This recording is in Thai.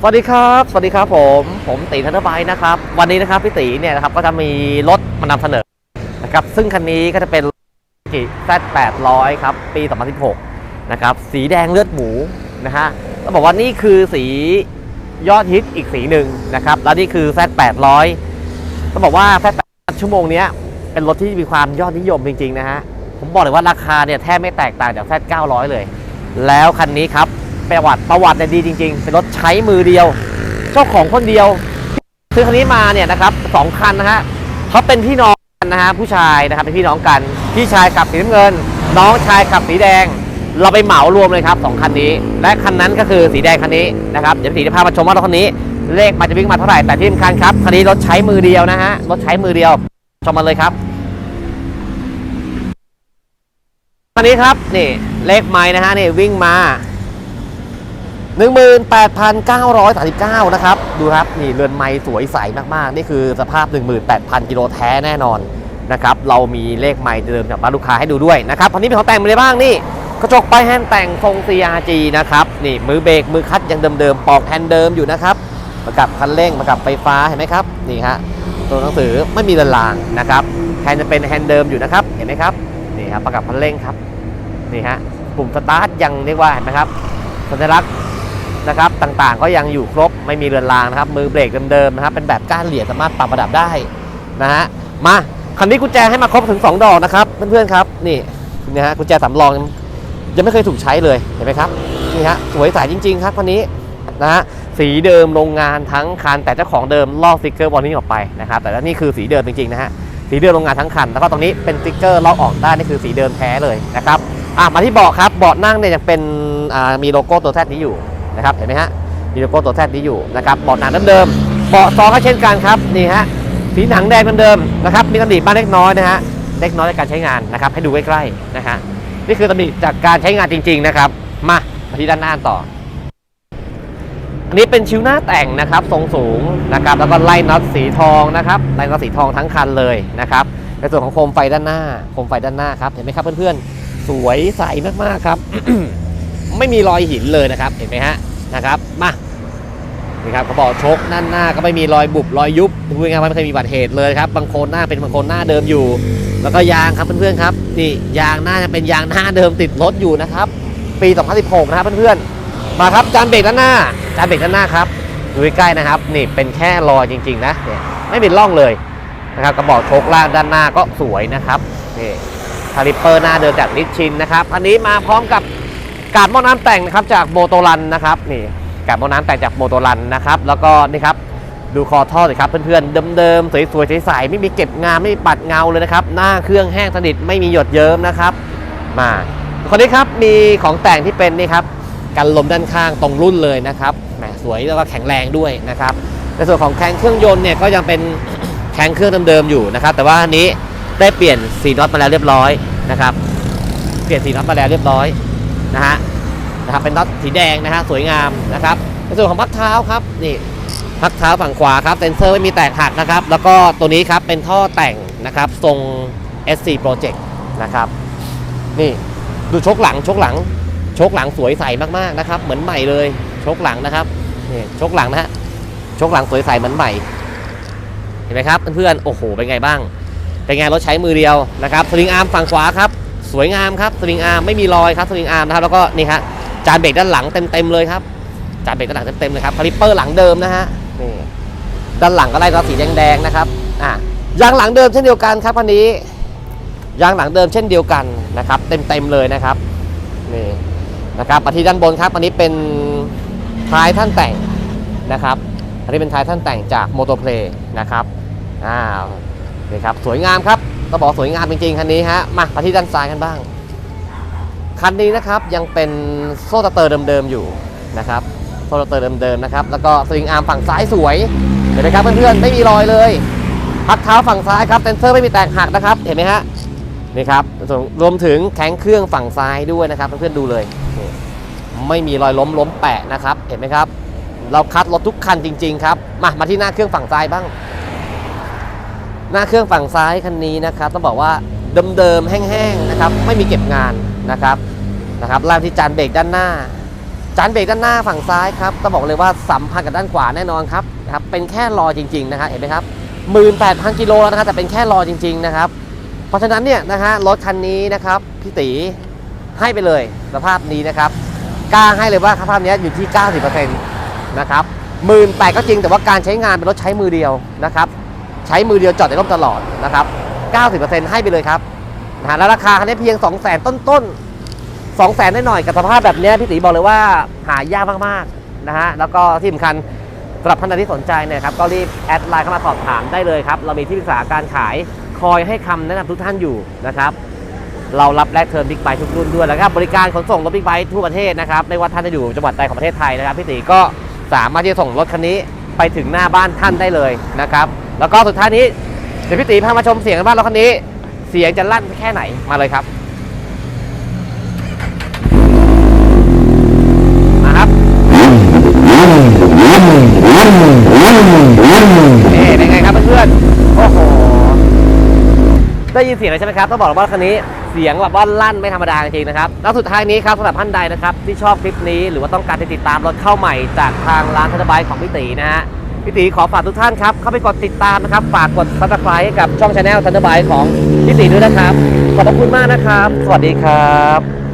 สวัสดีครับ สวัสดีครับผม ผมตีธนเดอร์ไบค์นะครับ วันนี้นะครับพี่ตีเนี่ยนะครับก็จะมีรถมานำเสนอนะครับ ซึ่งคันนี้ก็จะเป็นกิแซด800ครับ ปี 2016 นะครับ สีแดงเลือดหมูนะฮะต้องบอกว่านี่คือสียอดฮิตอีกสีหนึ่งนะครับ แล้วนี่คือ Z 800ต้องบอกว่า Z 8ชั่วโมงนี้เป็นรถที่มีความยอดนิยมจริงๆนะฮะ ผมบอกเลยว่าราคาเนี่ยแทบไม่แตกต่างจาก Z 900เลย แล้วคันนี้ครับ ประวัติประวัติเนี่ยดีจริง ๆ เป็นรถใช้มือเดียว เจ้าของคนเดียว ซื้อคันนี้มาเนี่ยนะครับสองคันนะฮะเขาเป็นพี่น้องกันนะฮะผู้ชายนะครับเป็นพี่น้องกัน พี่ชายขับสีน้ำเงิน น้องชายขับสีแดง เราไปเหมารวมเลยครับสองคันนี้ และคันนั้นก็คือสีแดงคันนี้นะครับเดี๋ยวพี่จะพามาชมว่ารถคันนี้ เลขมันจะวิ่งมาเท่าไหร่แต่ที่สำคัญครับคันนี้รถใช้มือเดียวนะฮะรถใช้มือเดียวชมมาเลยครับคันนี้ครับนี่เลขไม้นะฮะนี่วิ่งมา 18,939 นะครับ ดูครับ นี่เรือนไม้สวยใสมาก ๆ นี่คือสภาพ 18,000 กิโลแท้แน่นอนนะครับ เรามีเลขไม้เดิมจากบ้านลูกค้าให้ดูด้วยนะครับคันนี้เป็นของแต่งมาเลยบ้างนี่ กระจกป้ายแฮนด์แต่งทรง CRG นะครับ นี่มือเบรกมือคัดยังเดิมๆ ปอกแฮนด์เดิมอยู่นะครับ ประกับคันเร่งประกับไฟฟ้าเห็นไหมครับ นี่ฮะ ตัวหนังสือไม่มีเรือนรางนะครับ แฮนด์จะเป็นแฮนด์เดิมอยู่นะครับ เห็นไหมครับ นี่ครับประกับคันเร่งครับ นี่ฮะ ปุ่มสตาร์ทยังเรียกว่าเห็นไหมครับ สัญลักษณ์ นะครับต่างๆ ก็ยังอยู่ครบไม่มีเรือนรางนะครับมือเบรกเดิมๆนะครับเป็นแบบก้านเหลี่ยมสามารถปรับระดับได้นะฮะมาคันนี้กุญแจให้มาครบถึง 2 ดอกนะครับเพื่อนๆครับนี่นะฮะกุญแจสำรองยังไม่เคยถูกใช้เลยเห็นไหมครับนี่ฮะสวยใสจริง ๆ ครับคันนี้นะฮะสีเดิมโรงงานทั้งคันแต่เจ้าของเดิมลอกสติกเกอร์บอลนี้ออกไปนะครับแต่นี่คือสีเดิมจริงๆนะฮะสีเดิมโรงงานทั้งคันแล้วก็ตรงนี้เป็นสติกเกอร์ลอกออกได้นี่คือสีเดิมแท้เลยนะครับอะมาที่เบาะครับเบาะนั่งเนี่ยยังเป็นมีโลโก้ตัวแทดนี้อยู่ นะครับเห็นไหมฮะมีโลโก้ตัวแทนนี้อยู่นะครับเบาะหนังเดิมๆเบาะซองก็เช่นกันครับนี่ฮะสีหนังแดงเดิมๆนะครับมีตำหนิบ้างเล็กน้อยนะฮะเล็กน้อยในการใช้งานนะครับให้ดูใกล้ๆนะฮะนี่คือตำหนิจากการใช้งานจริง ๆนะครับมามาที่ด้านหน้าต่ออันนี้เป็นชิวหน้าแต่งนะครับทรงสูงนะครับแล้วก็ไล่น็อตสีทองนะครับไล่น็อตสีทองทั้งคันเลยนะครับในส่วนของโคมไฟด้านหน้าโคมไฟด้านหน้าครับเห็นไหมครับเพื่อนๆสวยใสมากๆครับ ไม่มีรอยหินเลยนะครับเห็นไหมฮะนะครับมานี่ครับกระบอกชกด้านหน้าก็ไม่มีรอยบุบรอยยุบพูดง่ายๆว่าไม่เคยมีบาดเหตุเลยครับบางโคนหน้าเป็นบางโคนหน้าเดิมอยู่ แล้วก็ยางครับเพื่อนๆครับนี่ยางหน้าจะเป็นยางหน้าเดิมติดรถอยู่นะครับ ปี 2016 นะครับเพื่อนๆมาครับจานเบรกด้านหน้าจานเบรกด้านหน้าครับดูใกล้ๆนะครับ นี่เป็นแค่รอยจริง ๆ นะเนี่ยไม่เป็นร่องเลยนะครับกระบอกชกล่างด้านหน้าก็สวยนะครับนี่คาลิปเปอร์หน้าเดิมจากนิชชินนะครับอันนี้มาพร้อมกับ กาดหม้อน้ำแต่งนะครับจากโมโตรันนะครับนี่กาดหม้อน้ำแต่งจากโมโตรันนะครับแล้วก็นี่ครับดูคอท่อสิครับเพื่อนๆเดิมๆสวยๆใสๆไม่มีเก็บงานไม่มีปัดเงาเลยนะครับหน้าเครื่องแห้งสนิทไม่มีหยดเยิ้มนะครับมาคนนี้ครับมีของแต่งที่เป็นนี่ครับกันลมด้านข้างตรงรุ่นเลยนะครับแหมสวยแล้วก็แข็งแรงด้วยนะครับในส่วนของแข้งเครื่องยนต์เนี่ยก็ยังเป็นแข้งเครื่องเดิมๆอยู่นะครับแต่ว่าอันนี้ได้เปลี่ยนสีน็อตมาแล้วเรียบร้อยนะครับเปลี่ยนสีน็อตมาแล้วเรียบร้อย นะฮะนะครับเป็นน็อตสีแดงนะฮะสวยงามนะครับในส่วนของพักเท้าครับนี่พักเท้าฝั่งขวาครับเซนเซอร์ไม่มีแตกหักนะครับ แล้วก็ตัวนี้ครับเป็นท่อแต่งนะครับทรง SC Project นะครับนี่ดูชกหลังชกหลังชกหลังสวยใสมากๆนะครับ เหมือนใหม่เลยชกหลังนะครับนี่ชกหลังนะฮะชกหลังสวยใสเหมือนใหม่เห็นไหมครับเพื่อนๆโอ้โหเป็นไงบ้าง เป็นไงรถใช้มือเดียวนะครับสลิงอาร์มฝั่งขวาครับ สวยงามครับสลิงอาร์มไม่มีรอยครับสลิงอาร์มนะครับแล้วก็นี่ฮะจานเบรกด้านหลังเต็มๆเลยครับจานเบรกด้านหลังเต็มๆเลยครับคาลิปเปอร์หลังเดิมนะฮะนี่ด้านหลังก็ไล่ก็สีแดงๆนะครับอะยางหลังเดิมเช่นเดียวกันครับคันนี้ยางหลังเดิมเช่นเดียวกันนะครับเต็มๆเลยนะครับนี่นะครับมาที่ด้านบนครับอันนี้เป็นท้ายท่านแต่งนะครับอันนี้เป็นท้ายท่านแต่งจากโมโตเพลย์นะครับอ้าวนี่ครับสวยงามครับ ต้องบอกสวยงามจริงๆคันนี้ฮะมามาที่ด้านซ้ายกันบ้าง คันนี้นะครับยังเป็นโซ่ตะเตอร์เดิมๆอยู่นะครับโซ่ตะเตอร์เดิมๆนะครับแล้วก็สวิงอาร์มฝั่งซ้ายสวยเห็นไหมครับเพื่อนๆไม่มีรอยเลยพักเท้าฝั่งซ้ายครับเซนเซอร์ไม่มีแตกหักนะครับเห็นไหมฮะนี่ครับส่วนรวมถึงแข้งเครื่องฝั่งซ้ายด้วยนะครับเพื่อนๆดูเลยไม่มีรอยล้มล้มแปะนะครับ เห็นไหมครับ เราคัดรถทุกคันจริง ๆ ครับ มามาที่หน้าเครื่องฝั่งซ้ายบ้าง หน้าเครื่องฝั่งซ้ายคันนี้นะครับต้องบอกว่าเดิมๆแห้งๆนะครับไม่มีเก็บงานนะครับนะครับลามที่จานเบรกด้านหน้า จานเบรกด้านหน้าฝั่งซ้ายครับต้องบอกเลยว่าสัมพันธ์กับด้านขวาแน่นอนครับนะครับเป็นแค่รอจริงๆนะครับเห็นไหมครับ18,000กิโลแล้วนะครับแต่เป็นแค่รอจริงๆนะครับเพราะฉะนั้นเนี่ยนะฮะรถคันนี้นะครับพี่ตีให้ไปเลยสภาพนี้นะครับกล้าให้เลยว่าสภาพนี้อยู่ที่ 90%นะครับหมื่นแปดก็จริงแต่ว่าการใช้งานเป็นรถใช้มือเดียวนะครับ ใช้มือเดียวจอดในร่มตลอดนะครับ 90%ให้ไปเลยครับนะฮะแล้วราคาคันนี้เพียง 2 0 0 0 0 0 ต้นๆ 2 0 0 0 0 0หน่อยๆกับสภาพแบบนี้พี่ตีบอกเลยว่าหายากมากๆนะฮะแล้วก็ที่สำคัญสำหรับท่านใดที่สนใจเนี่ยครับก็รีบแอดไลน์เข้ามาสอบถามได้เลยครับ เรามีที่ปรึกษาการขายคอยให้คำแนะนำทุกท่านอยู่นะครับ เรารับแลกเทิร์นบิ๊กไบค์ทุกรุ่นด้วยแล้วก็บริการขนส่งรถบิ๊กไบค์ทั่วประเทศนะครับไม่ว่าท่านจะอยู่จังหวัดใดของประเทศไทยนะครับพี่ตีก็สามารถที่จะส่งรถคันนี้ไปถึงหน้าบ้านท่านได้เลยนะครับ แล้วก็สุดท้ายนี้เดี๋ยวพี่ตีพามาชมเสียงกันบ้านรถคันนี้ เสียงจะลั่นแค่ไหนมาเลยครับมาครับนี่เป็นไงครับเพื่อนๆโอ้โหได้ยินเสียงเลยใช่ไหมครับต้องบอกเลยว่าคันนี้เสียงแบบว่าลั่นไม่ธรรมดาจริงๆนะครับแล้วสุดท้ายนี้ครับสำหรับท่านใดนะครับที่ชอบคลิปนี้หรือว่าต้องการติดตามรถเข้าใหม่จากทางร้านทันบายของพี่ตีนะฮะ พี่ตีขอฝากทุกท่านครับ เข้าไปกดติดตามนะครับ ฝากกดซับสไครต์กับช่องชาแนลทันบายของพี่ตีด้วยนะครับ ขอบพระคุณมากนะครับ สวัสดีครับ